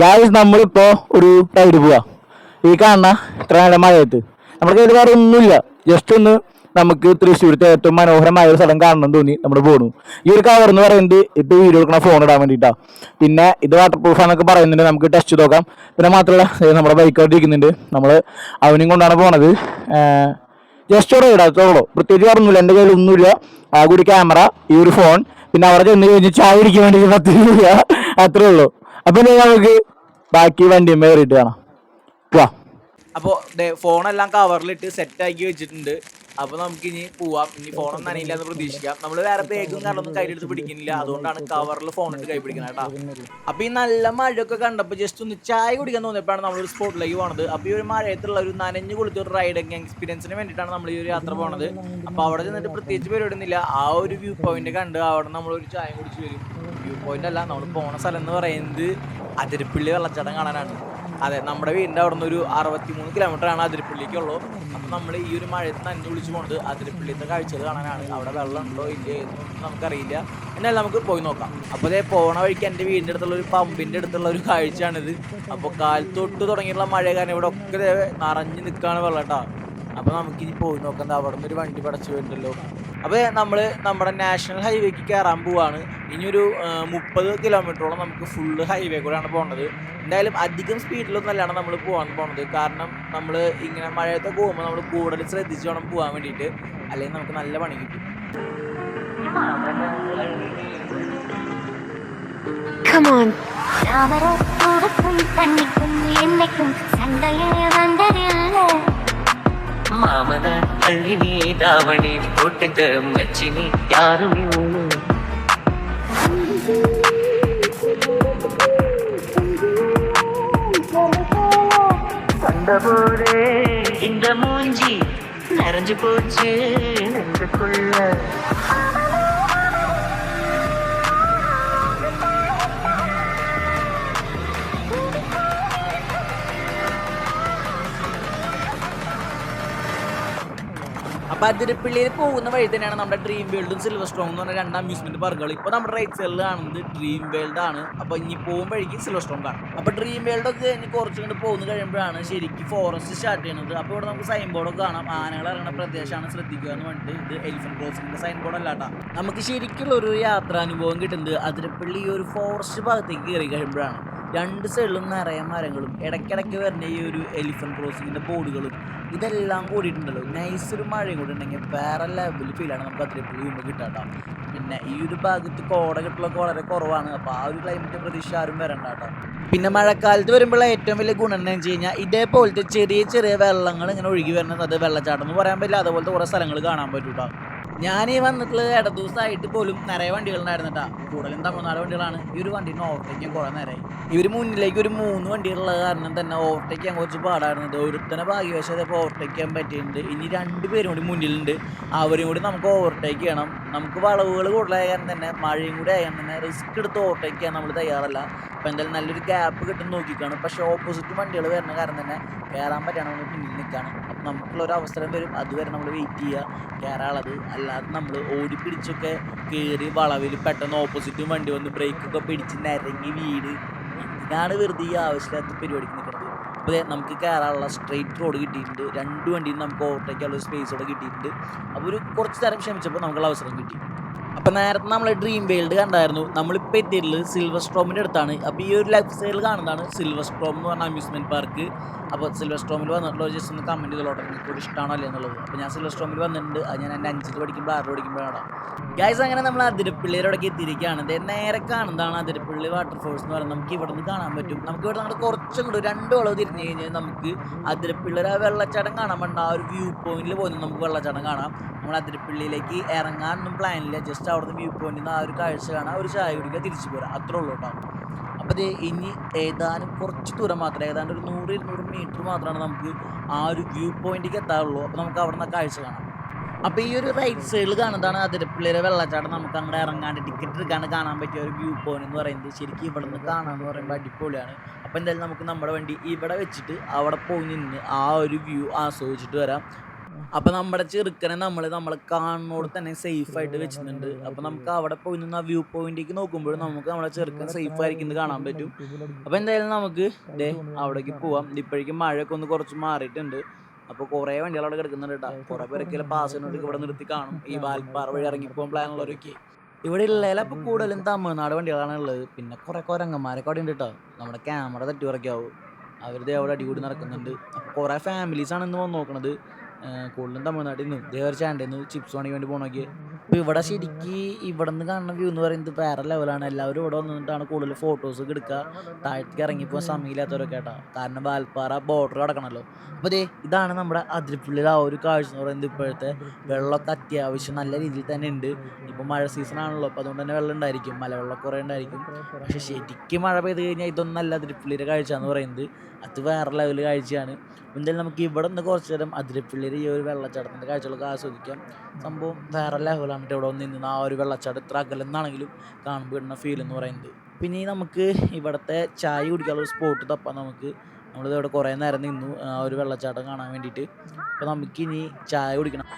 Guys നമ്മളിപ്പോ ഒരു ride പോവാ. ഈ കാണുന്ന ഇത്ര നല്ല മഴയത്ത്. നമ്മുടെ കയ്യിൽ വേറെ ഒന്നുമില്ല. ജസ്റ്റ് ഒന്ന് നമുക്ക് തൃശ്ശൂരത്തെ ഏറ്റവും മനോഹരമായ ഒരു സ്ഥലം കാണണം തോന്നി നമ്മൾ പോണു. ഈ ഒരു കവർ എന്ന് പറയുന്നത് ഇപ്പൊ വീഡിയോ എടുക്കണ ഫോൺ ഇടാൻ വേണ്ടിട്ടാ. പിന്നെ ഇത് വാട്ടർ പ്രൂഫ് ആണെന്നൊക്കെ പറയുന്നുണ്ട്. നമുക്ക് ടെസ്റ്റ് നോക്കാം. പിന്നെ മാത്രമല്ല നമ്മുടെ ബൈക്ക് അവിടെ ഇരിക്കുന്നുണ്ട്. നമ്മൾ അവനും കൊണ്ടാണ് പോണത്. ജസ്റ്റ് ഇവിടെ അത്രയുള്ളൂ പ്രത്യേകിച്ച് പറഞ്ഞില്ല എന്റെ കയ്യിൽ ഒന്നുമില്ല. ആ ഒരു ക്യാമറ ഈ ഒരു ഫോൺ പിന്നെ അവിടെ ചെന്ന് കഴിഞ്ഞ് ചായ ഇരിക്കാൻ വേണ്ടി പത്ത് അത്രേ ഉള്ളൂ. അപ്പൊ നമുക്ക് ബാക്കി വണ്ടി കയറിയിട്ട് കാണാം. പോവാ അപ്പോൾ ഫോണെല്ലാം കവറിലിട്ട് സെറ്റ് ആക്കി വെച്ചിട്ടുണ്ട്. അപ്പോൾ നമുക്ക് ഇനി പോവാം. ഇനി ഫോണൊന്നും നനയില്ല എന്ന് പ്രതീക്ഷിക്കാം. നമ്മൾ വേറെ ബാഗും കാരണമൊന്നും കയ്യിലെടുത്ത് പിടിക്കുന്നില്ല. അതുകൊണ്ടാണ് കവറിൽ ഫോൺ ഇട്ട് കൈ പിടിക്കുന്നത് കേട്ടോ. അപ്പോൾ ഈ നല്ല മഴയൊക്കെ കണ്ടപ്പോൾ ജസ്റ്റ് ഒന്ന് ചായ കുടിക്കാൻ തോന്നിയപ്പോഴാണ് നമ്മളൊരു സ്പോട്ടിലേക്ക് പോണത്. അപ്പോൾ ഈ ഒരു മഴയത്തുള്ള ഒരു നനഞ്ഞു കുളിച്ച ഒരു റൈഡിങ് എക്സ്പീരിയൻസിന് വേണ്ടിയിട്ടാണ് നമ്മൾ ഈ ഒരു യാത്ര പോണത്. അപ്പോൾ അവിടെ ചെന്നിട്ട് പ്രത്യേകിച്ച് പരിപാടിയൊന്നുമില്ല. ആ ഒരു വ്യൂ പോയിന്റ് കണ്ട് അവിടെ നമ്മൾ ഒരു ചായ കുടിച്ച് വരും. പോയിന്റ് അല്ല നമ്മൾ പോണ സ്ഥലം എന്ന് പറയുന്നത് അതിരപ്പള്ളി വെള്ളച്ചാട്ടം കാണാനാണ്. അതെ നമ്മുടെ വീടിന്റെ അവിടെ നിന്ന് ഒരു ആണ് അതിരപ്പള്ളിക്കുള്ളൂ. അപ്പം നമ്മൾ ഈ ഒരു മഴയത്ത് നനഞ്ഞു വിളിച്ചു പോകുന്നത് അതിരപ്പള്ളിത്തെ കാഴ്ചകൾ കാണാനാണ്. അവിടെ വെള്ളം ഉണ്ടോ ഇല്ലേ എന്നൊന്നും നമുക്കറിയില്ല. എന്നാലും നമുക്ക് പോയി നോക്കാം. അപ്പോൾ അതേ പോണ വഴിക്ക് എന്റെ വീടിന്റെ അടുത്തുള്ള ഒരു പമ്പിന്റെ അടുത്തുള്ള ഒരു കാഴ്ചയാണിത്. അപ്പോൾ കാലത്തൊട്ട് തുടങ്ങിയിട്ടുള്ള മഴ കാരണം ഇവിടെ ഒക്കെ നിറഞ്ഞു നിറഞ്ഞ് നിൽക്കുകയാണ് വെള്ളം കേട്ടോ. അപ്പോൾ നമുക്കിനി പോയി നോക്കാം. അവിടെ നിന്ന് ഒരു വണ്ടി പടച്ചു വരുന്നുണ്ടല്ലോ അപ്പോൾ നമ്മൾ നമ്മുടെ നാഷണൽ ഹൈവേക്ക് കയറാൻ പോവാണ് ഇനിയൊരു മുപ്പത് കിലോമീറ്ററോളം നമുക്ക് ഫുള്ള് ഹൈവേ കൂടെയാണ് പോകുന്നത് എന്തായാലും അധികം സ്പീഡിലൊന്നും അല്ലാണ് നമ്മൾ പോകാൻ പോകുന്നത് കാരണം നമ്മൾ ഇങ്ങനെ മഴയത്തൊക്കെ പോകുമ്പോൾ നമ്മൾ കൂടുതൽ ശ്രദ്ധിച്ച് വേണം പോകാൻ വേണ്ടിയിട്ട് അല്ലെങ്കിൽ നമുക്ക് നല്ല പണി കിട്ടും Come on. தாமரத்தோடுக்கும் தண்ணிக்கும் என்னைக்கும் சண்டையே வந்ததில்லை ಮಾಮನ ಹಳ್ಳಿನಿ ದಾವಣಿ ಪುಟ್ಟದ ಮಚ್ಚಿನಿ ಯಾರು ಇವನು போது இந்த மூஞ்சி நிறைஞ்சு போச்சு நெஞ்சுக்குள்ள അതിരപ്പള്ളിയിൽ പോകുന്ന വഴി തന്നെയാണ് നമ്മുടെ ഡ്രീം വേൾഡും സിൽവർ സ്ട്രോങ് എന്ന് പറഞ്ഞ രണ്ട് അമ്യൂസ്മെന്റ് പാർക്കുകൾ ഇപ്പോൾ നമ്മുടെ റൈറ്റ് സൈഡിൽ കാണുന്നത് ഡ്രീം വേൾഡ് ആണ്. അപ്പോൾ ഇനി പോകും വഴിക്ക് സിൽവർ സ്ട്രോങ് കാണും അപ്പോൾ ഡ്രീം വേൾഡ് ഒക്കെ ഇനി കുറച്ചു കൊണ്ട് പോകുന്ന കഴിയുമ്പോഴാണ് ശരിക്കും ഫോറസ്റ്റ് സ്റ്റാർട്ട് ചെയ്യുന്നത്. അപ്പോൾ ഇവിടെ നമുക്ക് സൈൻ ബോർഡൊക്കെ കാണാം. ആനകൾ ഇറങ്ങുന്ന പ്രദേശമാണ് ശ്രദ്ധിക്കുക എന്ന് പറഞ്ഞിട്ട്. ഇത് എലിഫന്റ് ക്രോസിംഗിന്റെ സൈൻ ബോർഡ് അല്ലാട്ടാ നമുക്ക് ശരിക്കുള്ള ഒരു യാത്രാനുഭവം കിട്ടുന്നത് അതിരപ്പള്ളി ഒരു ഫോറസ്റ്റ് ഭാഗത്തേക്ക് കയറി കഴിയുമ്പോഴാണ്. രണ്ട് സൈഡിലും നിറയെ മരങ്ങളും ഇടയ്ക്കിടയ്ക്ക് വരുന്ന ഈ ഒരു എലിഫന്റ് ക്രോസിങ്ങിന്റെ ബോർഡുകളും ഇതെല്ലാം കൂടിയിട്ടുണ്ടല്ലോ. നൈസ് ഒരു മഴയും കൂടി ഉണ്ടെങ്കിൽ വേറെ ലെവൽ ഫീലാണ് നമുക്ക് അതിരപ്പള്ളി പോകുമ്പോൾ കിട്ടാട്ടോ. പിന്നെ ഈ ഒരു ഭാഗത്ത് കോട കിട്ടലൊക്കെ വളരെ കുറവാണ്. അപ്പോൾ ആ ഒരു ക്ലൈമറ്റ് പ്രതീക്ഷ ആരും വരണ്ട കേട്ടോ. പിന്നെ മഴക്കാലത്ത് വരുമ്പോൾ ഏറ്റവും വലിയ ഗുണം എന്താണെന്ന് വെച്ച് കഴിഞ്ഞാൽ ഇതേപോലത്തെ ചെറിയ ചെറിയ വെള്ളങ്ങൾ ഇങ്ങനെ ഒഴുകി വരുന്നത് അത് വെള്ളച്ചാട്ടം എന്ന് പറയാൻ പറ്റില്ല. അതുപോലത്തെ കുറേ സ്ഥലങ്ങൾ കാണാൻ പറ്റും കേട്ടോ ഞാൻ ഈ വന്നിട്ടുള്ള ഇട ദിവസമായിട്ട് പോലും നിറയെ വണ്ടികളുണ്ടായിരുന്നു കേട്ടോ കൂടുതലും തമിഴ്നാട് വണ്ടികളാണ്. ഈ ഒരു വണ്ടി ഓവർടേക്ക് ചെയ്യാൻ കുറേ നേരമായി ഇവർ മുന്നിലേക്ക് ഒരു മൂന്ന് വണ്ടികളുള്ള കാരണം തന്നെ ഓവർടേക്ക് ചെയ്യാൻ കുറച്ച് പാടായിരുന്നത് ഒരുത്തനെ ഭാഗ്യവശം അതേപോലെ ഓവർടേക്ക് ചെയ്യാൻ പറ്റിയിട്ടുണ്ട്. ഇനി രണ്ട് പേരും കൂടി മുന്നിലുണ്ട്. അവരും കൂടി നമുക്ക് ഓവർടേക്ക് ചെയ്യണം. നമുക്ക് വളവുകൾ കൂടുതലായ കാരണം തന്നെ മഴയും കൂടി ആയാൽ തന്നെ റിസ്ക് എടുത്ത് ഓവർടേക്ക് ചെയ്യാൻ നമ്മൾ തയ്യാറല്ല. അപ്പോൾ എന്തായാലും നല്ലൊരു ഗ്യാപ്പ് കിട്ടുന്ന നോക്കിക്കാണ്. പക്ഷേ ഓപ്പോസിറ്റ് വണ്ടികൾ വരുന്ന കാരണം തന്നെ കയറാൻ പറ്റുകയാണ് നമ്മൾ പിന്നിൽ നിൽക്കുകയാണ് അപ്പം നമുക്കുള്ള ഒരു അവസരം വരും. അതുവരെ നമ്മൾ വെയിറ്റ് ചെയ്യുക കയറാനുള്ളത് അല്ലാതെ നമ്മൾ ഓടി പിടിച്ചൊക്കെ കയറി വളവിൽ പെട്ടെന്ന് ഓപ്പോസിറ്റ് വണ്ടി വന്ന് ബ്രേക്കൊക്കെ പിടിച്ച് നിരങ്ങി വീട് ഇതിനാണ് വെറുതെ ഈ ആവശ്യമില്ലാത്ത പരിപാടിക്ക് നിൽക്കുന്നത് അപ്പോൾ നമുക്ക് കയറാനുള്ള സ്ട്രെയിറ്റ് റോഡ് കിട്ടിയിട്ടുണ്ട്. രണ്ട് വണ്ടിയും നമുക്ക് ഓവർടേക്കാനുള്ള സ്പേസ് കൂടെ കിട്ടിയിട്ടുണ്ട്. അപ്പോൾ ഒരു കുറച്ച് നേരം ക്ഷമിച്ചപ്പോൾ നമുക്കുള്ള അവസരം കിട്ടി. അപ്പോൾ നേരത്തെ നമ്മൾ ഡ്രീം വേൾഡ് കണ്ടായിരുന്നു. നമ്മളിപ്പോൾ എത്തിയിട്ടുള്ളത് സിൽവർ സ്ട്രോമിന്റെ അടുത്താണ്. അപ്പോൾ ഈ ഒരു ലൈഫ് സൈഡിൽ കാണുന്നതാണ് സിൽവർ സ്ട്രോം എന്ന് പറഞ്ഞ അമ്യൂസ്മെന്റ് പാർക്ക് അപ്പോൾ സിൽവർ സ്ട്രോമിൽ വന്നിട്ടുള്ള ജസ്റ്റ് ഒന്ന് കമന്റ് ചെയ്തോട്ടെ നിങ്ങൾക്ക് ഒരു ഇഷ്ടമാണോ അല്ലേ എന്നുള്ളത്. അപ്പോൾ ഞാൻ സിൽവർ സ്ട്രോമിൽ വന്നിട്ടുണ്ട്. അത് ഞാൻ എന്റെ അഞ്ചിൽ പഠിക്കുമ്പോൾ ആറിൽ പഠിക്കുമ്പോഴാണ് ഗൈസ് അങ്ങനെ നമ്മൾ അതിരപ്പള്ളിയിലൊക്കെ എത്തിയിരിക്കുകയാണ്. ദേ നേരെ കാണുന്നതാണ് അതിരപ്പള്ളി വാട്ടർഫോൾസ് എന്ന് പറയുന്നത്. നമുക്ക് ഇവിടെ നിന്ന് കാണാൻ പറ്റും. നമുക്ക് ഇവിടെ നമ്മുടെ കുറച്ചും കൂടി രണ്ട് വളവ് തിരിഞ്ഞു കഴിഞ്ഞാൽ നമുക്ക് അതിരപ്പള്ളിയിൽ ആ വെള്ളച്ചാട്ടം കാണാൻ പറ്റുന്ന ആ ഒരു വ്യൂ പോയിന്റിൽ പോയി നമുക്ക് വെള്ളച്ചാട്ടം കാണാം. നമ്മൾ അതിരപ്പിള്ളിയിലേക്ക് ഇറങ്ങാനൊന്നും പ്ലാനില്ല ജസ്റ്റ് അവിടുന്ന് വ്യൂ പോയിന്റിൽ നിന്ന് ആ ഒരു കാഴ്ച കാണാൻ ഒരു ചായ കുടിക്കുക തിരിച്ചു പോരാ. അത്രേ ഉള്ളൂ കേട്ടോ. അപ്പോൾ ഇനി ഏതാനും കുറച്ച് ദൂരം മാത്രമേ ഏതാണ്ട് ഒരു നൂറ് ഇരുന്നൂറ് മീറ്റർ മാത്രമാണ് നമുക്ക് ആ ഒരു വ്യൂ പോയിന്റിലേക്ക് എത്താറുള്ളൂ അപ്പോൾ നമുക്ക് അവിടെ നിന്ന് കാഴ്ച കാണാം. അപ്പോൾ ഈ ഒരു റൈറ്റ് സൈഡിൽ കാണുന്നതാണ് അതിരപ്പള്ളിയിലെ വെള്ളച്ചാട്ടം. നമുക്ക് അങ്ങോട്ട് ഇറങ്ങാണ്ട് ടിക്കറ്റ് എടുക്കാണ്ട് കാണാൻ പറ്റിയ ഒരു വ്യൂ പോയിന്റ് എന്ന് പറയുന്നത് ശരിക്കും ഇവിടെ നിന്ന് കാണാമെന്ന് പറയുമ്പോൾ അടിപൊളിയാണ്. അപ്പോൾ എന്തായാലും നമുക്ക് നമ്മുടെ വണ്ടി ഇവിടെ വെച്ചിട്ട് അവിടെ പോയി നിന്ന് ആ ഒരു വ്യൂ ആസ്വദിച്ചിട്ട് വരാം. അപ്പോൾ നമ്മുടെ ചെറുക്കനെ നമ്മൾ നമ്മളെ കാണുന്നോട് തന്നെ സേഫ് ആയിട്ട് വെച്ചിട്ടുണ്ട്. അപ്പൊ നമുക്ക് അവിടെ പോയി നിന്ന് ആ വ്യൂ പോയിന്റിലേക്ക് നോക്കുമ്പോൾ നമുക്ക് നമ്മുടെ ചെറുക്കൻ സേഫ് ആയിരിക്കുന്നത് കാണാൻ പറ്റും. അപ്പൊ എന്തായാലും നമുക്ക് ദേ അവിടേക്ക് പോവാം. ഇപ്പോഴേക്കും മഴയൊക്കെ ഒന്ന് കുറച്ച് മാറിയിട്ടുണ്ട്. അപ്പോൾ കുറേ വണ്ടികൾ അവിടെ കിടക്കുന്നുണ്ട് കേട്ടോ കുറേ പേരൊക്കെ പാസിനോട് ഇവിടെ നിർത്തി കാണും. ഈ വാൽപ്പാറ വഴി ഇറങ്ങിപ്പോകാൻ പ്ലാനുള്ളവരൊക്കെ ഇവിടെ ഉള്ളതിൽ അപ്പോൾ കൂടുതലും തമിഴ്നാട് വണ്ടികളാണ് ഉള്ളത് പിന്നെ കുറേ കുരങ്ങന്മാരൊക്കെ അവിടെ ഉണ്ട് കേട്ടോ നമ്മുടെ ക്യാമറ തട്ടി കുറയ്ക്കാവും അവരുടെ അവിടെ അടികൂടി നടക്കുന്നുണ്ട്. അപ്പോൾ കുറേ ഫാമിലീസാണ് ഇന്ന് വന്ന് നോക്കണത്. കൂടുതലും തമിഴ്നാട്ടിൽ നിന്ന്. ഇതേവരെ ചാണ്ടിൽ നിന്ന് ചിപ്സ് വാങ്ങിക്കാൻ വേണ്ടി പോകണമെങ്കിൽ അപ്പോൾ ഇവിടെ ശരിക്ക് ഇവിടെ നിന്ന് കാണുന്ന വ്യൂ എന്ന് പറയുന്നത് വേറെ ലെവലാണ് എല്ലാവരും ഇവിടെ വന്നിട്ടാണ് കൂടുതൽ ഫോട്ടോസ് എടുക്കുക താഴത്തേക്ക് ഇറങ്ങിപ്പോൾ സമയമില്ലാത്തവരൊക്കെ കേട്ടോ. കാരണം വാൽപ്പാറ ബോർഡർ കിടക്കണമല്ലോ അപ്പോൾ ഇതേ ഇതാണ് നമ്മുടെ അതിരിപ്പുള്ളിൽ ആ ഒരു കാഴ്ച എന്ന് പറയുന്നത് ഇപ്പോഴത്തെ വെള്ളമൊക്കെ അത്യാവശ്യം നല്ല രീതിയിൽ തന്നെ ഉണ്ട്. ഇപ്പോൾ മഴ സീസൺ ആണല്ലോ അപ്പോൾ അതുകൊണ്ട് തന്നെ വെള്ളം ഉണ്ടായിരിക്കും. മലവെള്ളം കുറേ ഉണ്ടായിരിക്കും. പക്ഷേ ശരിക്കും മഴ പെയ്ത് കഴിഞ്ഞാൽ ഇതൊന്നല്ല അതിരപ്പള്ളിയുടെ കാഴ്ച എന്ന് പറയുന്നത്. അത് വേറെ ലെവൽ കാഴ്ചയാണ്. എന്തായാലും നമുക്ക് ഇവിടെ നിന്ന് കുറച്ച് നേരം അതിരപ്പള്ളിയുടെ ഈ ഒരു വെള്ളച്ചാട്ടത്തിന്റെ കാഴ്ചകളൊക്കെ ആസ്വദിക്കാം. സംഭവം വേറെ ലെവലാണ് ഇവിടെ നിന്ന് ആ ഒരു വെള്ളച്ചാട്ടം ഇത്ര അകലെന്നാണെങ്കിലും കാണുമ്പോൾ ഇടുന്ന ഫീൽ എന്ന് പറയുന്നത്. പിന്നെ നമുക്ക് ഇവിടുത്തെ ചായ കുടിക്കാനുള്ള സ്പോട്ട് തപ്പാൻ നമുക്ക് നമ്മളിത് ഇവിടെ കുറേ നേരം നിന്നു ആ ഒരു വെള്ളച്ചാട്ടം കാണാൻ വേണ്ടിയിട്ട്. അപ്പോൾ നമുക്കിനി ചായ കുടിക്കണം.